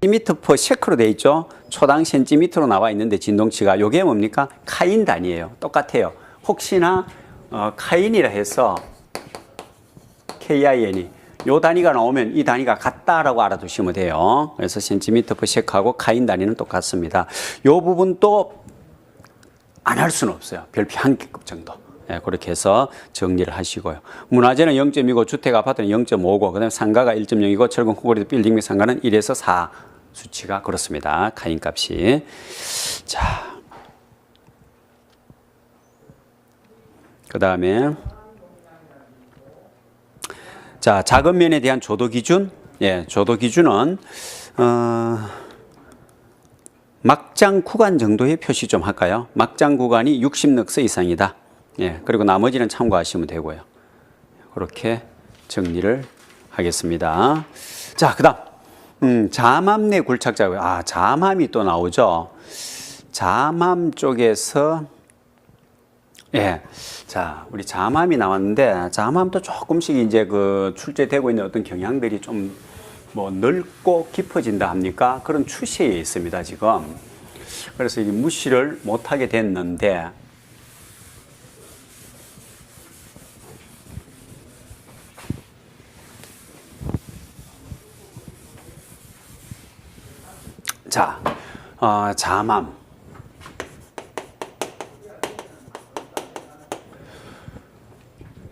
센티미터 셰크로 돼 있죠. 초당 센티미터로 나와 있는데 진동치가 요게 뭡니까? 카인 단위예요. 똑같아요. 혹시나 어, 카인이라 해서 KIN이 요 단위가 나오면 이 단위가 같다라고 알아두시면 돼요. 그래서 센티미터 퍼 셰크하고 카인 단위는 똑같습니다. 요 부분도 안 할 수는 없어요. 별표 한 개급 정도. 예, 그렇게 해서 정리를 하시고요. 문화재는 0.2고 주택 아파트는 0.5고 그다음에 상가가 1.0이고 철근 콘크리트 빌딩 및 상가는 1에서 4 수치가 그렇습니다. 카인 값이. 자. 그다음에 자, 작은 면에 대한 조도 기준. 예, 조도 기준은 어 막장 구간 정도의 표시 좀 할까요? 막장 구간이 60넉스 이상이다. 예, 그리고 나머지는 참고하시면 되고요. 그렇게 정리를 하겠습니다. 자, 그 다음. 음, 자맘 내 굴착 작업. 아, 자맘이 또 나오죠. 자맘 쪽에서 예. 자, 우리 자맘이 나왔는데, 자맘도 조금씩 이제 그 출제되고 있는 어떤 경향들이 좀 뭐 넓고 깊어진다 합니까? 그런 추세에 있습니다, 지금. 그래서 이게 무시를 못 하게 됐는데, 자, 어, 자맘.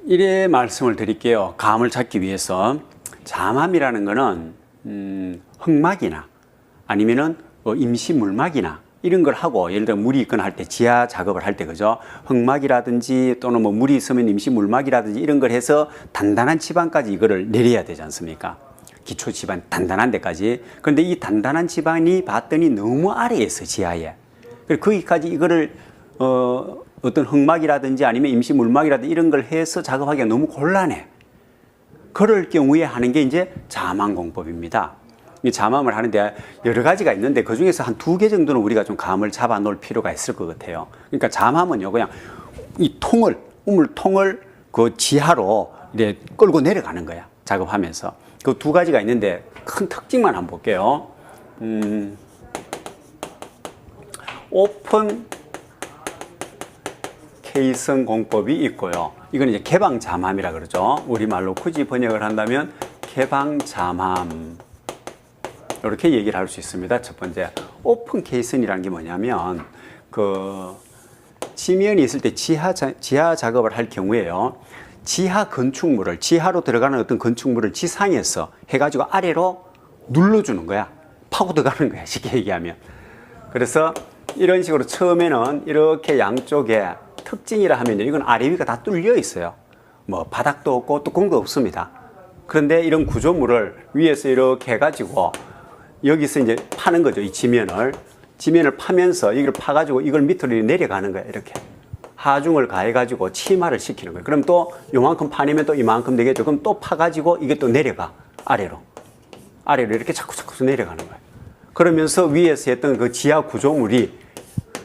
이래 말씀을 드릴게요. 감을 찾기 위해서 잠암이라는 거는 음, 흙막이나 아니면은 뭐 임시 물막이나 이런 걸 하고 예를 들어 물이 있거나 할 때 지하 작업을 할 때 그죠 흙막이라든지 또는 뭐 물이 있으면 임시 물막이라든지 이런 걸 해서 단단한 지반까지 이거를 내려야 되지 않습니까? 기초 지반 단단한 데까지. 그런데 이 단단한 지반이 봤더니 너무 아래에 있어 지하에. 그래서 거기까지 이거를 어 어떤 흙막이라든지 아니면 임시 물막이라든지 이런 걸 해서 작업하기가 너무 곤란해. 그럴 경우에 하는 게 이제 자망공법입니다. 이 자망을 하는데 여러 가지가 있는데 그 중에서 한 두 개 정도는 우리가 좀 감을 잡아 놓을 필요가 있을 것 같아요. 그러니까 자망은요, 그냥 이 통을, 우물통을 그 지하로 이제 끌고 내려가는 거야. 작업하면서. 그 두 가지가 있는데 큰 특징만 한번 볼게요. 음, 오픈 케이슨 공법이 있고요. 이건 이제 개방 잠함이라 그러죠. 우리말로 굳이 번역을 한다면 개방 잠함. 이렇게 얘기를 할 수 있습니다. 첫 번째, 오픈 케이슨이라는 게 뭐냐면 그 지면이 있을 때 지하 자, 지하 작업을 할 경우에요. 지하 건축물을 지하로 들어가는 어떤 건축물을 지상에서 해가지고 아래로 눌러주는 거야. 파고 들어가는 거야. 쉽게 얘기하면. 그래서 이런 식으로 처음에는 이렇게 양쪽에 특징이라 하면 이건 아래 위가 다 뚫려 있어요. 뭐 바닥도 없고 뚜껑도 없습니다. 그런데 이런 구조물을 위에서 이렇게 해가지고 여기서 이제 파는 거죠. 이 지면을. 지면을 파면서 이걸 파가지고 이걸 밑으로 내려가는 거예요. 이렇게. 하중을 가해가지고 치마를 시키는 거예요. 그럼 또 요만큼 파내면 또 이만큼 되겠죠. 그럼 또 파가지고 이게 또 내려가. 아래로. 아래로 이렇게 자꾸 자꾸 내려가는 거예요. 그러면서 위에서 했던 그 지하 구조물이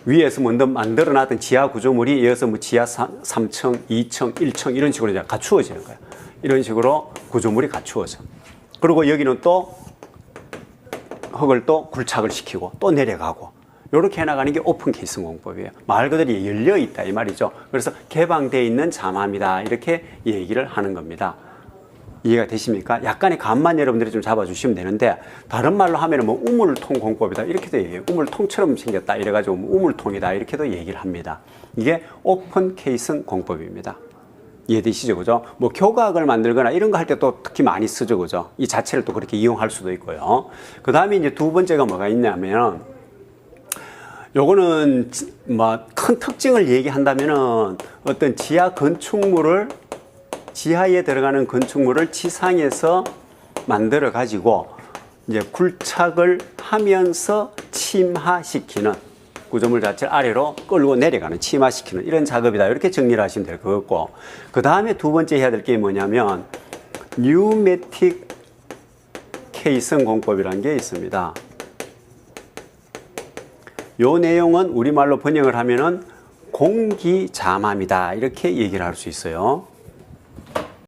위에서 먼저 만들어 놨던 지하 구조물이 이어서 뭐 지하 3층, 2층, 1층 이런 식으로 이제 갖추어지는 거예요. 이런 식으로 구조물이 갖추어져. 그리고 여기는 또 흙을 또 굴착을 시키고 또 내려가고 이렇게 해나가는 게 오픈 케이스 공법이에요. 말 그대로 열려 있다 이 말이죠. 그래서 개방되어 있는 잠함이다 이렇게 얘기를 하는 겁니다. 이해가 되십니까? 약간의 감만 여러분들이 좀 잡아주시면 되는데 다른 말로 하면 은 뭐 우물통 공법이다 이렇게도 얘기해요. 우물통처럼 생겼다 이래가지고 뭐 우물통이다 이렇게도 얘기를 합니다. 이게 오픈 케이슨 공법입니다. 이해되시죠, 그죠? 뭐 교각을 만들거나 이런 거 할 때 또 특히 많이 쓰죠, 그죠? 이 자체를 또 그렇게 이용할 수도 있고요. 그 다음에 이제 두 번째가 뭐가 있냐면 요거는 뭐 큰 특징을 얘기한다면은 어떤 지하 건축물을 지하에 들어가는 건축물을 지상에서 만들어 가지고 이제 굴착을 하면서 침하시키는 구조물 자체를 아래로 끌고 내려가는 침하시키는 이런 작업이다 이렇게 정리를 하시면 될 것 같고 그 다음에 두 번째 해야 될 게 뭐냐면 뉴메틱 케이슨 공법이라는 게 있습니다. 요 내용은 우리말로 번역을 하면은 공기 잠함이다 이렇게 얘기를 할 수 있어요.